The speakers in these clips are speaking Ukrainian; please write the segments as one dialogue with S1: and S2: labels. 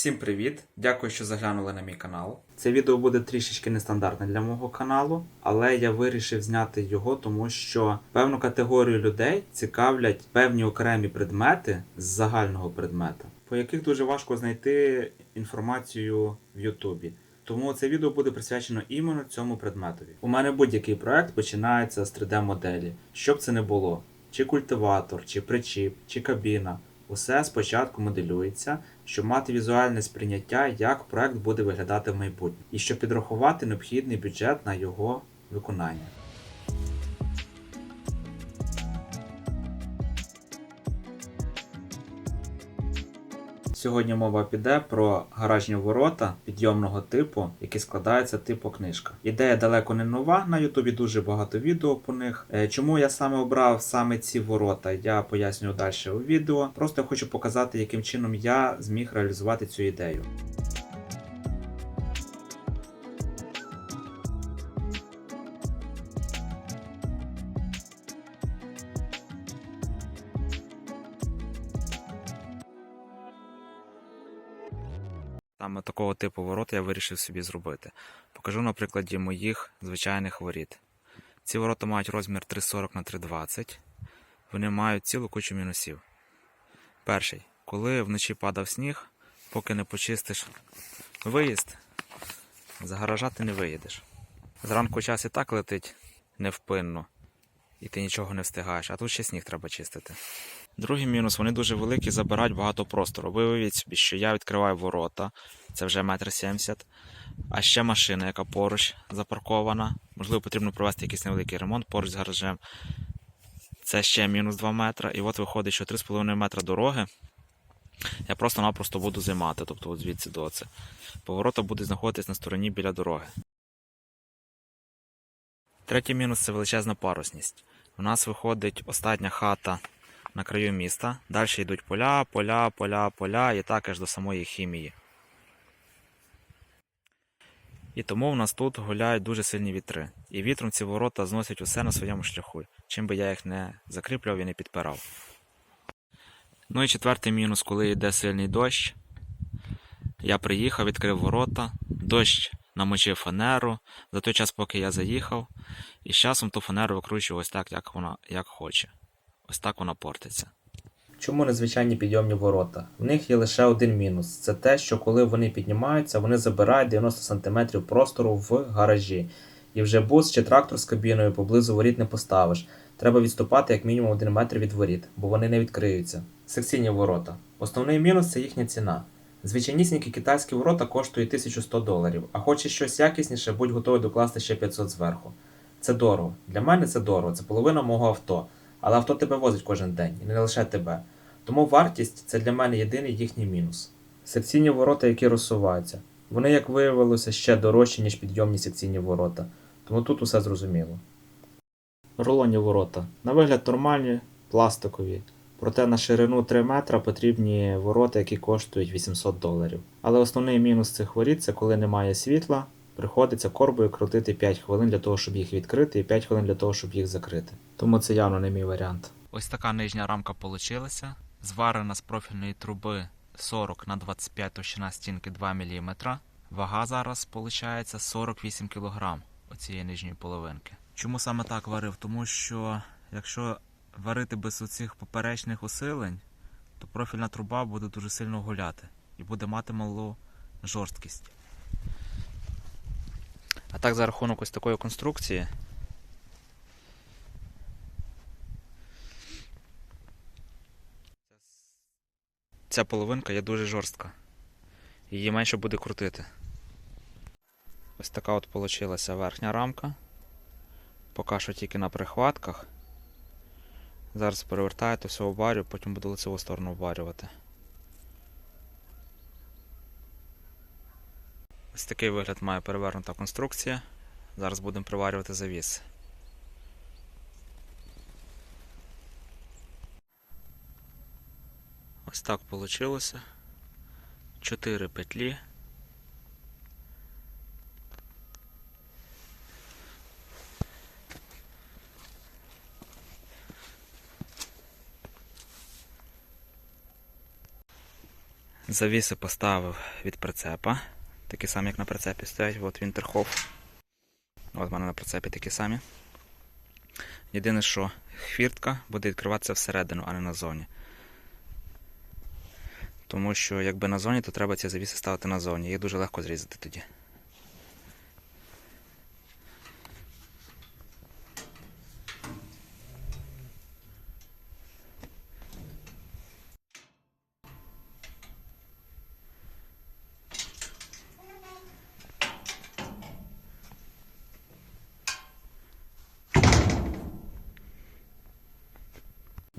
S1: Всім привіт! Дякую, що заглянули на мій канал. Це відео буде трішечки нестандартне для мого каналу, але я вирішив зняти його, тому що певну категорію людей цікавлять певні окремі предмети з загального предмета, по яких дуже важко знайти інформацію в Ютубі. Тому це відео буде присвячено іменно цьому предметові. У мене будь-який проект починається з 3D-моделі, що б це не було: чи культиватор, чи причіп, чи кабіна. Усе спочатку моделюється, щоб мати візуальне сприйняття, як проект буде виглядати в майбутньому, і щоб підрахувати необхідний бюджет на його виконання. Сьогодні мова піде про гаражні ворота підйомного типу, які складаються типу книжка. Ідея далеко не нова. На Ютубі дуже багато відео по них. Е, Чому я саме обрав саме ці ворота, я поясню далі у відео. Просто хочу показати, яким чином я зміг реалізувати цю ідею. Такого типу ворот я вирішив собі зробити. Покажу на прикладі моїх звичайних воріт. Ці ворота мають розмір 340 на 320. Вони мають цілу кучу мінусів. Перший. Коли вночі падав сніг, поки не почистиш виїзд, з гаража ти не виїдеш. Зранку час і так летить невпинно, і ти нічого не встигаєш, а тут ще сніг треба чистити. Другий мінус, вони дуже великі, забирають багато простору. Ви уявіть собі, що я відкриваю ворота, це вже метр сімдесят, а ще машина, яка поруч запаркована. Можливо, потрібно провести якийсь невеликий ремонт поруч з гаражем. Це ще мінус 2 метри. І от виходить, що 3,5 метра дороги я просто-напросто буду займати, тобто от звідси до це. Поворота буде знаходитись на стороні біля дороги. Третій мінус це величезна парусність. У нас виходить остання хата на краю міста. Далі йдуть поля, поля, поля, поля і так аж до самої хімії. І тому в нас тут гуляють дуже сильні вітри. І вітром ці ворота зносять усе на своєму шляху, чим би я їх не закріплював і не підпирав. Ну і четвертий мінус, коли йде сильний дощ. Я приїхав, відкрив ворота, дощ намочив фанеру за той час, поки я заїхав, і з часом ту фанеру викручую ось так, як вона як хоче. Ось так вона портиться. Чому незвичайні підйомні ворота? В них є лише один мінус: це те, що коли вони піднімаються, вони забирають 90 см простору в гаражі. І вже бус чи трактор з кабіною поблизу воріт не поставиш. Треба відступати як мінімум 1 метр від воріт, бо вони не відкриються. Секційні ворота. Основний мінус це їхня ціна. Звичайнісінькі китайські ворота коштують 1100 доларів, а хочеш щось якісніше, будь готовий докласти ще 500 зверху. Це дорого. Для мене це дорого, це половина мого авто. Але авто тебе возить кожен день, і не лише тебе. Тому вартість це для мене єдиний їхній мінус. Секційні ворота, які розсуваються. Вони, як виявилося, ще дорожчі, ніж підйомні секційні ворота. Тому тут усе зрозуміло. Рулонні ворота. На вигляд нормальні, пластикові. Проте на ширину 3 метра потрібні ворота, які коштують 800 доларів. Але основний мінус цих воріт це коли немає світла, приходиться корбою крутити 5 хвилин для того, щоб їх відкрити, і 5 хвилин для того, щоб їх закрити. Тому це явно не мій варіант. Ось така нижня рамка вийшла. Зварена з профільної труби 40 на 25 товщина стінки 2 мм. Вага зараз виходить 48 кг оцієї нижньої половинки. Чому саме так варив? Тому що якщо варити без оцих поперечних усилень, то профільна труба буде дуже сильно гуляти і буде мати малу жорсткість. А так, за рахунок ось такої конструкції. Ця половинка є дуже жорстка. Її менше буде крутити. Ось така от вийшла верхня рамка. Поки що тільки на прихватках. Зараз перевертаєте, все обварю, потім буду лицеву сторону обварювати. Ось такий вигляд має перевернута конструкція. Зараз будемо приварювати завіс. Ось так вийшло. Чотири петлі. Завіси поставив від прицепа. Такі самі, як на прицепі стоять. От Вінтерхоф. От в мене на прицепі такі самі. Єдине, що хвіртка буде відкриватися всередину, а не назовні. Тому що якби на зоні, то треба ці завіси ставити на зоні. Їх дуже легко зрізати тоді.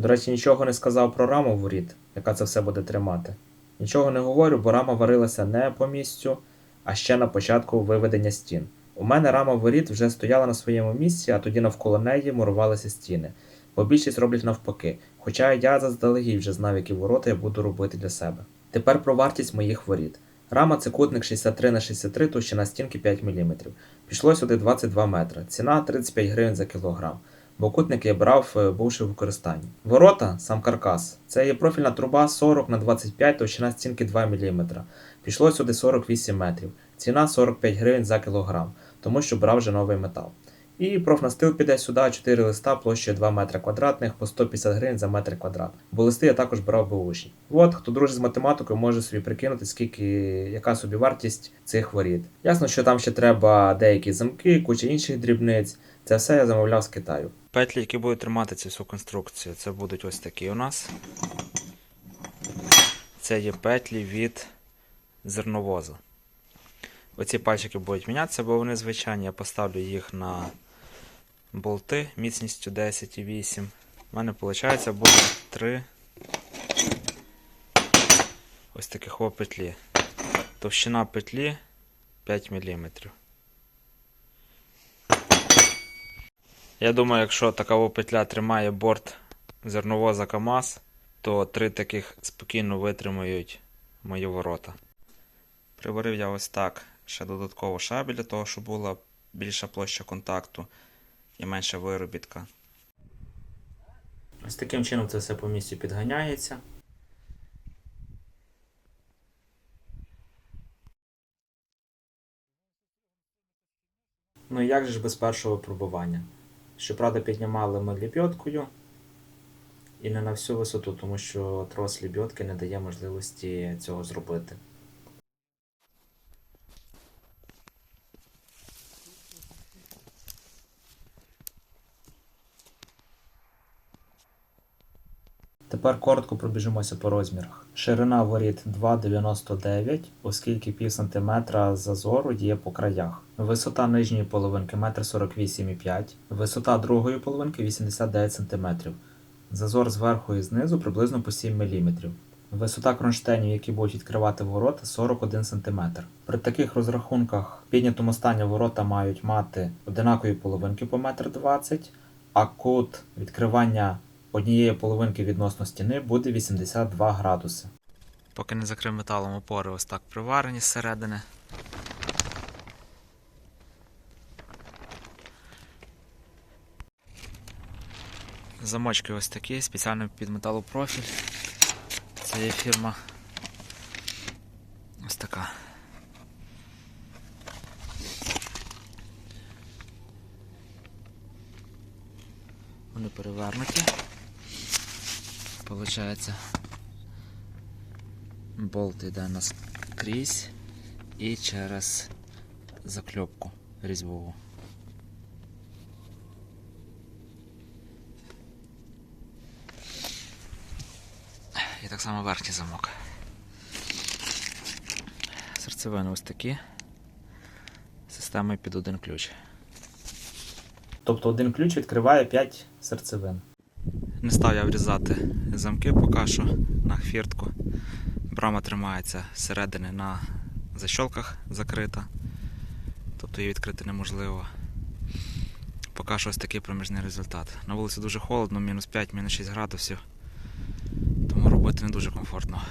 S2: До речі, нічого не сказав про раму воріт, яка це все буде тримати. Нічого не говорю, бо рама варилася не по місцю, а ще на початку виведення стін. У мене рама воріт вже стояла на своєму місці, а тоді навколо неї мурувалися стіни. Бо більшість роблять навпаки, хоча я заздалегідь вже знав, які ворота я буду робити для себе. Тепер про вартість моїх воріт. Рама це кутник 63 на 63, товщина стінки 5 мм. Пішло сюди 22 метри. Ціна 35 гривень за кілограм бо кутник я брав, е, бувши в використанні. Ворота, сам каркас, це є профільна труба 40 на 25, товщина стінки 2 мм. Пішло сюди 48 метрів. Ціна 45 гривень за кілограм, тому що брав вже новий метал. І профнастил піде сюди 4 листа площею 2 метри квадратних по 150 гривень за метр квадрат. Бо листи я також брав буші. От, хто дружить з математикою, може собі прикинути, скільки, яка собі вартість цих воріт. Ясно, що там ще треба деякі замки, куча інших дрібниць. Це все я замовляв з Китаю.
S1: Петлі, які будуть тримати цю всю конструкцію, це будуть ось такі у нас. Це є петлі від зерновозу. Оці пальчики будуть мінятися, бо вони звичайні. Я поставлю їх на болти міцністю 10,8. У мене виходить буде 3 ось таких о петлі. Товщина петлі 5 мм. Я думаю, якщо така петля тримає борт зерновоза КАМАЗ, то три таких спокійно витримають мої ворота. Приварив я ось так ще додатково шабель для того, щоб була більша площа контакту і менша виробітка.
S2: Ось таким чином це все по місцю підганяється. Ну як же ж без першого випробування? Щоправда, піднімали ми лебідкою і не на всю висоту, тому що трос лебідки не дає можливості цього зробити. Тепер коротко пробіжимося по розмірах. Ширина воріт 2,99, оскільки пів сантиметра зазору є по краях. Висота нижньої половинки 1,48,5 м, висота другої половинки 89 см. Зазор зверху і знизу приблизно по 7 мм. Висота кронштейнів, які будуть відкривати ворота, 41 см. При таких розрахунках в піднятому стані ворота мають мати одинакові половинки по 1,20 м, а кут відкривання однієї половинки відносно стіни буде 82 градуси.
S1: Поки не закрив металом опори, ось так приварені зсередини. Замочки ось такі, спеціально під металопрофіль. Це є фірма. Ось така. Вони перевернуті. Получається. Болт йде наскрізь і через закльопку різьбову. І так само верхній замок. Серцевини ось такі. Системи під один ключ.
S2: Тобто один ключ відкриває 5 серцевин.
S1: Не став я врізати замки поки що на хвіртку. Брама тримається зсередини на защолках закрита. Тобто її відкрити неможливо. Поки що ось такий проміжний результат. На вулиці дуже холодно, мінус 5, мінус 6 градусів. Тому робити не дуже комфортно.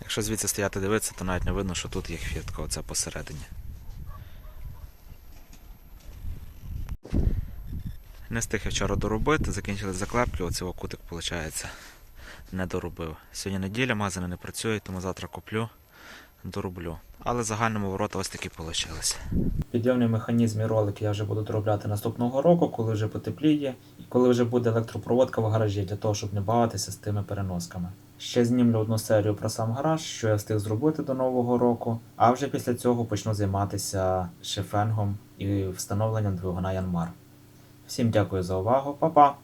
S1: Якщо звідси стояти дивитися, то навіть не видно, що тут є хвіртка, оце посередині. Не встиг я вчора доробити, закінчили заклепки, оцього кутик виходить. не доробив. Сьогодні неділя, магазини не працюють, тому завтра куплю, дороблю. Але загальному ворота ось такі вийшли.
S2: Підйомний механізм і ролик я вже буду доробляти наступного року, коли вже потепліє, і коли вже буде електропроводка в гаражі для того, щоб не бавитися з тими переносками. Ще знімлю одну серію про сам гараж, що я встиг зробити до нового року, а вже після цього почну займатися шифенгом і встановленням двигуна Янмар. Всім дякую за увагу, па-па!